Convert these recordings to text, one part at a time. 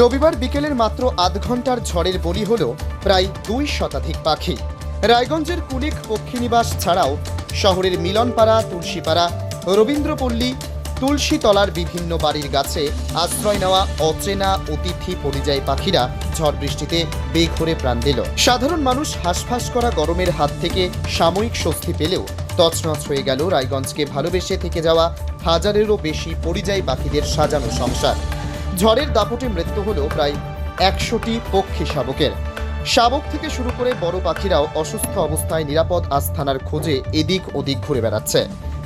রবিবার বিকেলের মাত্র আধ ঘণ্টার ঝড়ের বলি হল প্রায় দুই শতাধিক পাখি। রায়গঞ্জের কুলিক পক্ষীনিবাস ছাড়াও শহরের মিলনপাড়া, তুলসীপাড়া, রবীন্দ্রপল্লী, তুলসীতলার বিভিন্ন বাড়ির গাছে আশ্রয় নেওয়া অচেনা অতিথি পরিযায়ী পাখিরা ঝড় বৃষ্টিতে বেঘরে প্রাণ দিল। সাধারণ মানুষ হাঁসফাঁস করা গরমের হাত থেকে সাময়িক স্বস্তি পেলেও তছনছ হয়ে গেল রায়গঞ্জকে ভালোবেসে থেকে যাওয়া হাজারেরও বেশি পরিযায়ী পাখিদের সাজানো সংসার। ঝড়ের দাপটে মৃত্যু হলো প্রায় একশোটি পক্ষী শাবকের। শাবক থেকে শুরু করে বড় পাখিরাও অসুস্থ অবস্থায় নিরাপদ আস্থানার খোঁজে এদিক ওদিক ঘুরে বেড়াচ্ছে।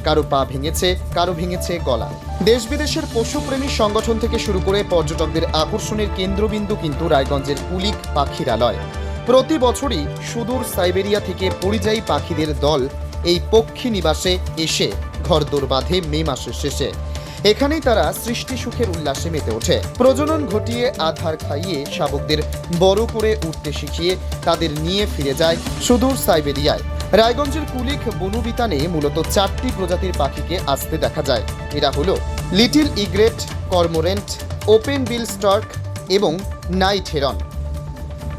কারও পা ভেঙেছে, কারও ভেঙেছে গলা। দেশ বিদেশের পশুপ্রেমী সংগঠন থেকে শুরু করে পর্যটকদের আকর্ষণের কেন্দ্রবিন্দু কিন্তু রায়গঞ্জের কুলিক পাখিরালয়। প্রতি বছরই সুদূর সাইবেরিয়া থেকে পরিযায়ী পাখিদের দল এই পক্ষী নিবাসে এসে ঘরদোর বাঁধে মে মাসের শেষে। এখানেই তারা সৃষ্টি সুখের উল্লাসে মেতে ওঠে। প্রজনন ঘটিয়ে আধার খাইয়ে শাবকদের বড় করে উঠতে শিখিয়ে তাদের নিয়ে ফিরে যায় সুদূর সাইবেরিয়ায়। রায়গঞ্জের কুলিক বনুবিতানে মূলত চারটি প্রজাতির পাখিকে আসতে দেখা যায়। এরা হলো little egret cormorant, open bill stork এবং নাইট হেরন।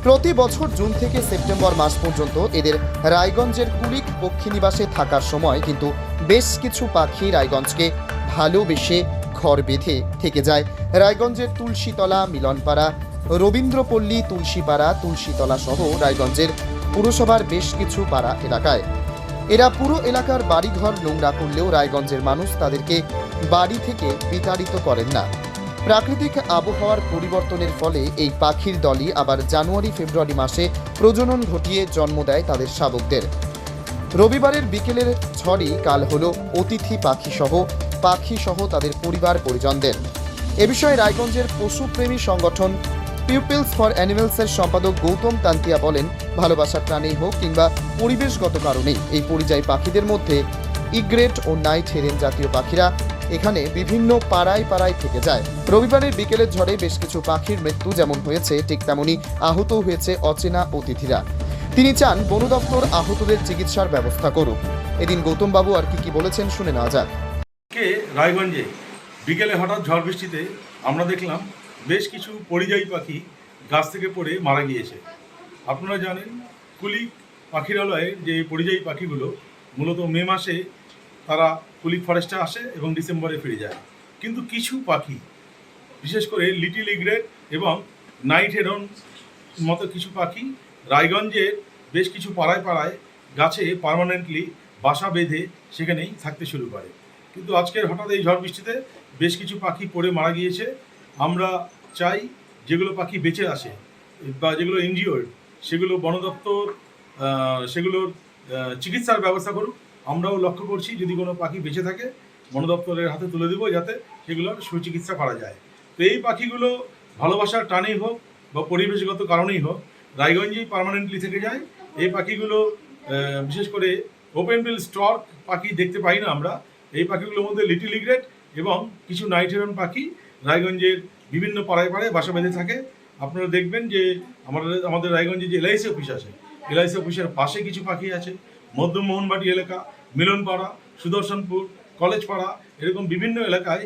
প্রতি বছর জুন থেকে সেপ্টেম্বর মাস পর্যন্ত এদের রায়গঞ্জের কুলিক পক্ষীনিবাসে থাকার সময় কিন্তু বেশ কিছু পাখি রায়গঞ্জকে ভালোবেসে ঘর বেঁধে থেকে যায়। রায়গঞ্জের তুলসীতলা, মিলনপাড়া, রবীন্দ্রপল্লী, তুলসীপাড়া, তুলসীতলা সহ রায়গঞ্জের পুরসভার বেশ কিছু পাড়া এলাকায়। এরা পুরো এলাকার বাড়িঘর নোংরা করলেও রায়গঞ্জের মানুষ তাদেরকে বাড়ি থেকে বিতাড়িত করেন না। প্রাকৃতিক আবহাওয়ার পরিবর্তনের ফলে এই পাখির দলই আবার জানুয়ারি, ফেব্রুয়ারি মাসে প্রজনন ঘটিয়ে জন্ম দেয় তাদের শাবকদের। রবিবারের বিকেলের ঝড়ই কাল হল অতিথি পাখি সহ পাখি সহ তাদের পরিবার পরিজনদের। এ বিষয়ে রায়গঞ্জের পশুপ্রেমী সংগঠন পিপলস ফর অ্যানিমেলসের সম্পাদক গৌতম তান্তিয়া বলেন ভালোবাসার প্রাণেই হোক কিংবা পরিবেশগত কারণেই এই পরিযায়ী পাখিদের মধ্যে ইগ্রেট ও নাইট হেরেন জাতীয় পাখিরা এখানে বিভিন্ন পাড়ায় পাড়ায় থেকে যায়। রবিবারের বিকেলের ঝড়ে বেশ কিছু পাখির মৃত্যু যেমন হয়েছে, ঠিক তেমনি আহত হয়েছে অচেনা অতিথিরা। তিনি চান বন দপ্তর আহতদের চিকিৎসার ব্যবস্থা করুক। এদিন গৌতম বাবু আর কি কি বলেছেন শুনে নেওয়া যাক। কে রায়গঞ্জে বিকেলে হঠাৎ ঝড় বৃষ্টিতে আমরা দেখলাম বেশ কিছু পরিযায়ী পাখি গাছ থেকে পড়ে মারা গিয়েছে। আপনারা জানেন কুলি পাখিরালয়ে যে পরিযায়ী পাখিগুলো মূলত মে মাসে তারা কুলিক ফরেস্টে আসে এবং ডিসেম্বরে ফিরে যায়। কিন্তু কিছু পাখি, বিশেষ করে লিটিল ইগ্রেট এবং নাইট হেরন মতো কিছু পাখি, রায়গঞ্জের বেশ কিছু পাড়ায় পাড়ায় গাছে পার্মানেন্টলি বাসা বেঁধে সেখানেই থাকতে শুরু করে। কিন্তু আজকের হঠাৎ এই ঝড় বৃষ্টিতে বেশ কিছু পাখি পড়ে মারা গিয়েছে। আমরা চাই যেগুলো পাখি বেঁচে আসে বা যেগুলো এনজিওর সেগুলো বন দপ্তর সেগুলোর চিকিৎসার ব্যবস্থা করুক। আমরাও লক্ষ্য করছি যদি কোনো পাখি বেঁচে থাকে বন দপ্তরের হাতে তুলে দেবো যাতে সেগুলোর সুচিকিৎসা করা যায়। তো এই পাখিগুলো ভালোবাসার টানেই হোক বা পরিবেশগত কারণেই হোক, রায়গঞ্জেই পার্মানেন্টলি থেকে যায়। এই পাখিগুলো বিশেষ করে ওপেন বিল স্টর্ক পাখি দেখতে পাই না আমরা। এই পাখিগুলোর মধ্যে লিটিল ইগ্রেট এবং কিছু নাইটেরন পাখি রায়গঞ্জের বিভিন্ন পাড়ায় পাড়ায় বাসা বেঁধে থাকে। আপনারা দেখবেন যে আমাদের আমাদের রায়গঞ্জে যে এলআইসি অফিস আছে এলআইসি অফিসের পাশে কিছু পাখি আছে। মধ্যমোহনবাটি এলাকা, মিলনপাড়া, সুদর্শনপুর, কলেজপাড়া, এরকম বিভিন্ন এলাকায়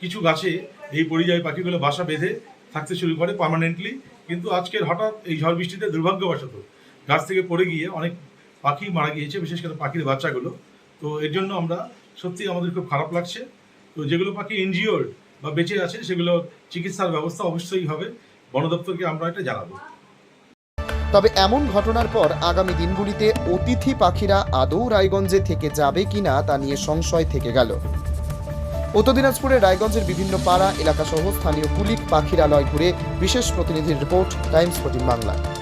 কিছু গাছে এই পরিযায়ী পাখিগুলো বাসা বেঁধে থাকতে শুরু করে পার্মানেন্টলি কিন্তু আজকের হঠাৎ এই ঝড় বৃষ্টিতে দুর্ভাগ্যবশত গাছ থেকে পড়ে গিয়ে অনেক পাখি মারা গিয়েছে, বিশেষ করে পাখির বাচ্চাগুলো। তো এর জন্য আমরা সত্যি আমাদের খুব খারাপ লাগছে। তো যেগুলো পাখি এনজিওর বা বেঁচে আছে, সেগুলো চিকিৎসার ব্যবস্থা অবশ্যই হবে। বন দপ্তরকে আমরা এটা জানাব। তবে এমন ঘটনার পর আগামী দিনগুলিতে অতিথি পাখিরা আদৌ রায়গঞ্জে থেকে যাবে কিনা তা নিয়ে সংশয় থেকে গেল। উত্তর দিনাজপুরে রায়গঞ্জের বিভিন্ন পাড়া, এলাকাসহ স্থানীয় কুলিক পাখিরালয় ঘুরে বিশেষ প্রতিনিধির রিপোর্ট, টাইমস ফোর্টিন বাংলা।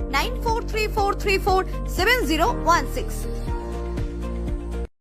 9434347016.